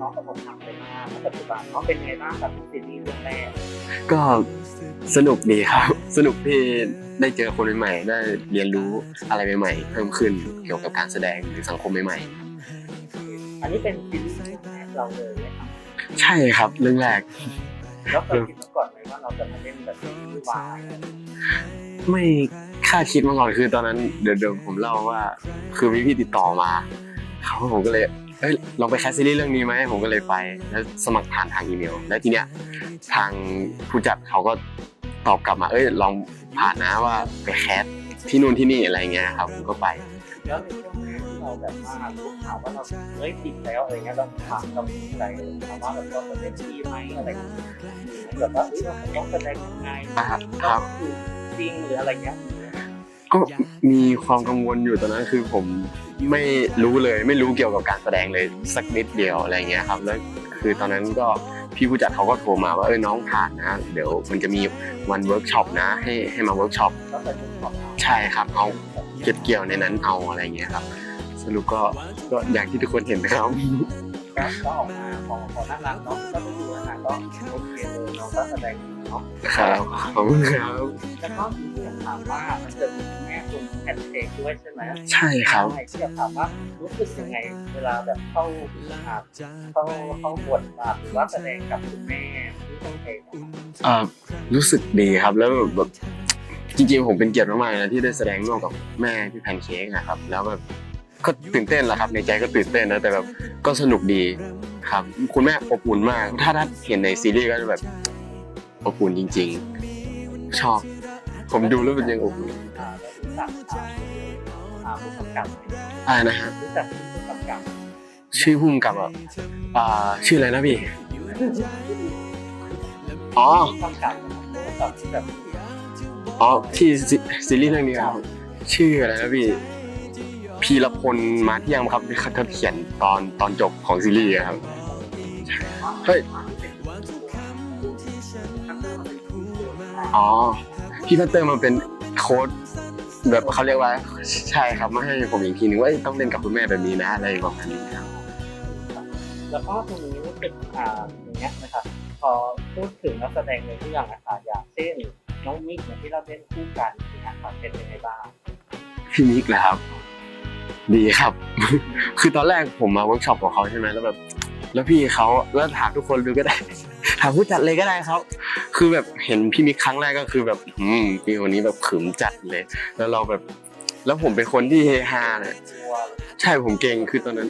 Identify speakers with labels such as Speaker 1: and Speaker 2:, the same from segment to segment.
Speaker 1: บ้างเนาะเป็นไงบ้างกับซีรีส์เรื่องแรก
Speaker 2: ก็สนุกดีครับ สนุกที่ได้เจอคนใหม่ๆได้เรียนรู้อะไรใหม่ๆ เพิ่มขึ้นเกี่ยวกับการแสดงหรือสังคมใหม่
Speaker 1: อันนี้เป็นซีรีส์เรื่องแรกเราเลยนะครับ
Speaker 2: ๆใช่ครับเรื่องแรก
Speaker 1: แล้วเคยคิดมาก่อนไหมว่าเราจะมาเล่นแบบซีรีส์วาย
Speaker 2: ไม่คาดคิดมาก่อนคือตอนนั้นเดี๋ยวๆผมเล่าว่า คือมีพี่ติดต่อมาเขาผมก็เลย เอ้ยลองไปแคสซีรีส์เรื่องนี้ไหมผมก็เลยไปแล้วสมัครผ่านทางอีเมล แล้วทีเนี้ยทางผู้จัดเขาก็ตอบกลับมา เอ้ยลองผ่านนะว่าไปแคสที่นู่นที่นี่อะไรเงี้ยครับผมก็ไป
Speaker 1: แล้วในช่วงแรกที่เราแบบว่ารู้ข่าวว่าเราเฮ้ยติดแล้วอะไรเงี้ยเราถามเราติดใจเลยถามว่าแบบเราจะเล่นที่ไหมอะไรอย่างเงี้ยแบบว่าเอ้ยเราต้องแสดงยังไง
Speaker 2: อ่าครับ
Speaker 1: ต้องคือจริงหรืออะไรเงี้ย
Speaker 2: ก็มีความกังวลอยู่ตอนนั้นคือผมไม่รู้เลยไม่รู้เกี่ยวกับการแสดงเลยสักนิดเดียวอะไรเงี้ยครับแล้วคือตอนนั้นก็พี่ผู้จัดเขาก็โทรมาว่าเอ้ยน้องผ่านนะเดี๋ยวมันจะมีวันเวิร์กช็อปนะให้ให้มาเวิร์กช็อปใช่ครับเอาเก็บเกี่ยวในนั้นเอาอะไรเงี้ยครับ สรุปก็ก็อย่างที่ทุกคนเห็นนะครับ
Speaker 1: ก็ออกมาพอพอน่ารักเนาะก็ไปดูอาหาร ก็โอเคเลยเนาก็แสดงดีเนาะ
Speaker 2: ครับขอบคุณครับ
Speaker 1: แล้วก็มีที่อยากถามว่ามันจะมีแม่คุณแอนเทคด้วยใช่ไหม
Speaker 2: ใช่ครับ
Speaker 1: ใช่ที่อยากถามว่ารู้สึกยังไงเวลาแบบเข้าอ่าเข้าเข้าบทบาทหรือว่าแสดงกับคุณแม่ที่ต้องเทค
Speaker 2: เอ่อรู้สึกดีครับแล้วแบบจริงๆผมเป็นเกียรติมากๆนะที่ได้แสดงร่วมกับแม่พี่แพนเค้กนะครับ แล้วแบบ ก็ตื่นเต้นแหละครับในใจก็ตื่นเต้นนะแต่แบบก็สนุกดีครับ คุณแม่อบอุ่นมาก ถ้าถ้าเห็นในซีรีส์ก็จะแบบอบอุ่นจริง ๆ ชอบ ผมดูแล้วมันยังอบอุ่น
Speaker 1: อ่าแล้วรู้จักอ่าอ่าผู้กำกับ
Speaker 2: อะไรนะฮะ
Speaker 1: รู้จักผู้กำกับ
Speaker 2: ชื่อพุ่มกับอะอ่าชื่ออะไรนะพี่อ๋อ
Speaker 1: ผู้กำกับผู้กำกับที่แบบ
Speaker 2: อ๋อที่ซีรีส์เรื่องนี้ครับชื่ออะไรนะพี่ พีรพลมาเที่ยงครับที่เขาเขียนตอนตอนจบของซีรีส์อะครับเฮ้ยอ๋อพี่พัตเตอร์มาเป็นโค้ดแบบเขาเรียกว่าใช่ครับมาให้ผมอีกทีนึงว่าเอ้ยต้องเล่นกับคุณแม่แบบนี้นะอะไรประมาณนี้ครับ
Speaker 1: แล้วก็ตรงนี้รู้สึกอ่าอย่างเงี้ยนะครับพอพูดถึงนักแสดงในเรื่องนะคะอย่างเช่นน้องมิกเนี่ยที่เราเล่นคู่กันนะครับเป็นยังไงบ้าง
Speaker 2: พี่มิกเหรอครับ ดีครับ คือตอนแรกผมมาเวิร์กช็อปกับเขาใช่ไหมแล้วแบบ แล้วพี่เขาแล้วถามทุกคนดูก็ได้ ถามผู้จัดเลยก็ได้ครับ คือแบบเห็นพี่มิกครั้งแรกก็คือแบบ อืมพี่คนนี้แบบขึมจัดเลย แล้วเราแบบ แล้วผมเป็นคนที่เฮฮาเนี่ยใช่ผมเก่งคือตอนนั้น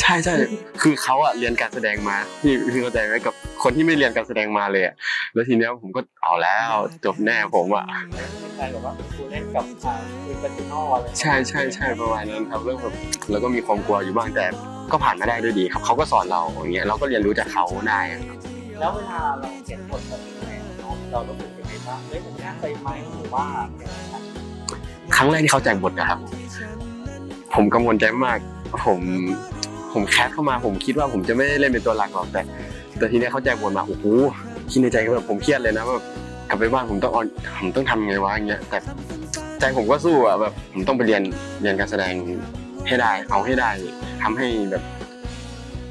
Speaker 2: ใช่ใช่คือเขาอะเรียนการแสดงมาพี่พี่เข้าใจไหมกับคนที่ไม่เรียนการแสดงมาเลยอะแล้วทีเนี้ยผมก็เอาแล้วจบแน่ผมอะ
Speaker 1: ใช่แบบว่าครูเล่นกับอ่าคือปัจจุบันอะไร
Speaker 2: ใช่ใช่ใช่ประมาณนั้นครับแล้วแบบแล้วก็มีความกลัวอยู่บ้างแต่ก็ผ่านมาได้ด้วยดีครับเขาก็สอนเราอย่างเงี้ยเราก็เรียนรู้จากเขาได้อะครับ
Speaker 1: แล้วเวลาเราเขียนบทแบบนี้เนี่ยเนาะเรารู้สึกยังไงบ้างเฮ้ยมันยากไปไหมหรือว่ายังไงครับ
Speaker 2: ครั้งแรกที่เขาแจกบทนะครับ ผมกังวลใจมาก ผมผมแคสเข้ามาผมคิดว่าผมจะไม่ได้เล่นเป็นตัวหลักหรอกแต่แต่ทีเนี้ยเขาแจกบทมาโอ้โหคิดในใจก็แบบผมเครียดเลยนะว่าแบบ กลับไปบ้านผมต้องออนผมต้องทำไงวะอย่างเงี้ยแต่ใจผมก็สู้อะแบบผมต้องไปเรียนเรียนการแสดงให้ได้ เอาให้ได้ทำให้แบบ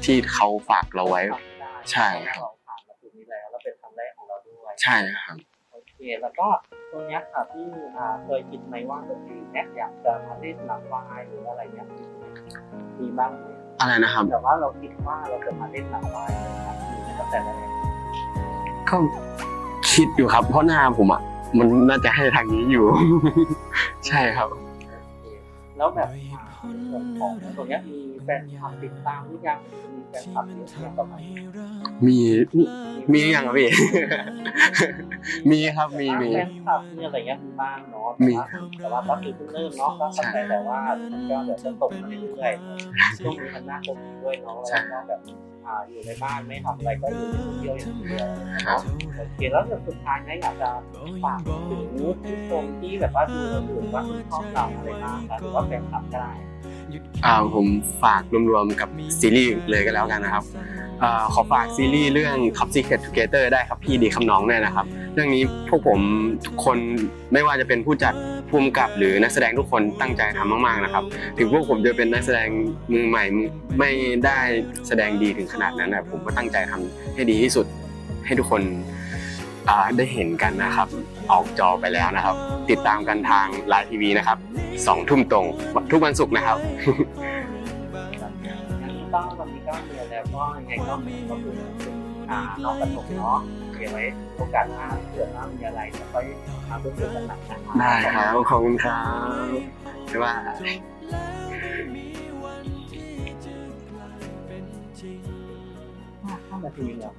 Speaker 2: ที่เขาฝากเราไว้
Speaker 1: ทำได้
Speaker 2: ใช่ครับ
Speaker 1: เราผ่านมาถึงนี้แล้วแล้วเป็นครั้งแรกของเราด้วย
Speaker 2: ใช่ครับ
Speaker 1: โอเคแล้วก็ตรงเนี้ยค่ะที่อ่าเคยคิดไหมว่าตัวเองเนี่ยอยากจะมาเล่นหนังวายหรืออะไรเงี้ยมีบ้างไหม
Speaker 2: อะไรนะครับ
Speaker 1: แต่ว่าเราคิดว่าเราจะมาเล่นหนังวายเลยนะมีตั้งแต่แรก
Speaker 2: ก็ คิดอยู่ครับ เพราะหน้าผมอะมันน่าจะให้ทางนี้อยู่ ใช่ครับ
Speaker 1: โอเคแล้วแบบอ่าส่วนของตรงเนี้ยมีแฟนคลับติดตามหรือยังมีแฟนคลับเยอะยังประมาณนี้
Speaker 2: มีมีหรือยังครับพี่ มีครับมีมี
Speaker 1: แฟนคลับมีอะไรเงี้ยมีบ้างเนาะ
Speaker 2: มี
Speaker 1: แต่ว่าก็คือเพิ่งเริ่มเนาะก็เข้าใจแต่ว่ามันก็เดี๋ยวจะตกมาเรื่อยๆช่วงนี้มันน่าโกงด้วยเนาะแล้วก็แบบ อ่าอยู่ในบ้านไม่ทำอะไรก็อยู่ในเชียวอย่างเดียวเนาะโอเคแล้วเดี๋ยวสุดท้ายนะอยากจะฝากถึงผู้ชมที่แบบว่าดูเราอยู่ว่าชอบเราอะไรบ้างหรือว่าแฟนคลับก็ได้
Speaker 2: อ่าผมฝากรวมๆกับซีรีส์เลยก็แล้วกันนะครับอ่าขอฝากซีรีส์เรื่อง Top Secret Together ได้ครับพี่ดีคำน้องเนี่ยนะครับ เรื่องนี้พวกผมทุกคนไม่ว่าจะเป็นผู้จัดผู้กำกับหรือนักแสดงทุกคนตั้งใจทำมากๆนะครับ ถึงพวกผมจะเป็นนักแสดงมือใหม่ไม่ได้แสดงดีถึงขนาดนั้นนะผมก็ตั้งใจทำให้ดีที่สุดให้ทุกคนอ่าได้เห็นกันนะครับ ออกจอไปแล้วนะครับ ติดตามกันทางไลน์ทีวีนะครับสองทุ่มตรงทุกวันศุกร์นะครับ
Speaker 1: งั้นก็วันนี้ก็มีแล้วก็ยังไงก็ก็คืออ่าน้องกระทงเนาะ เดี๋ยวไว้โอกาสหน้าเผื่อว่ามีอะไรจะค่อยมาพูดคุยกันหลังนะคะ
Speaker 2: ได้ครับขอบคุณครับบ๊ายบาย
Speaker 1: ห้านาทีแล้ว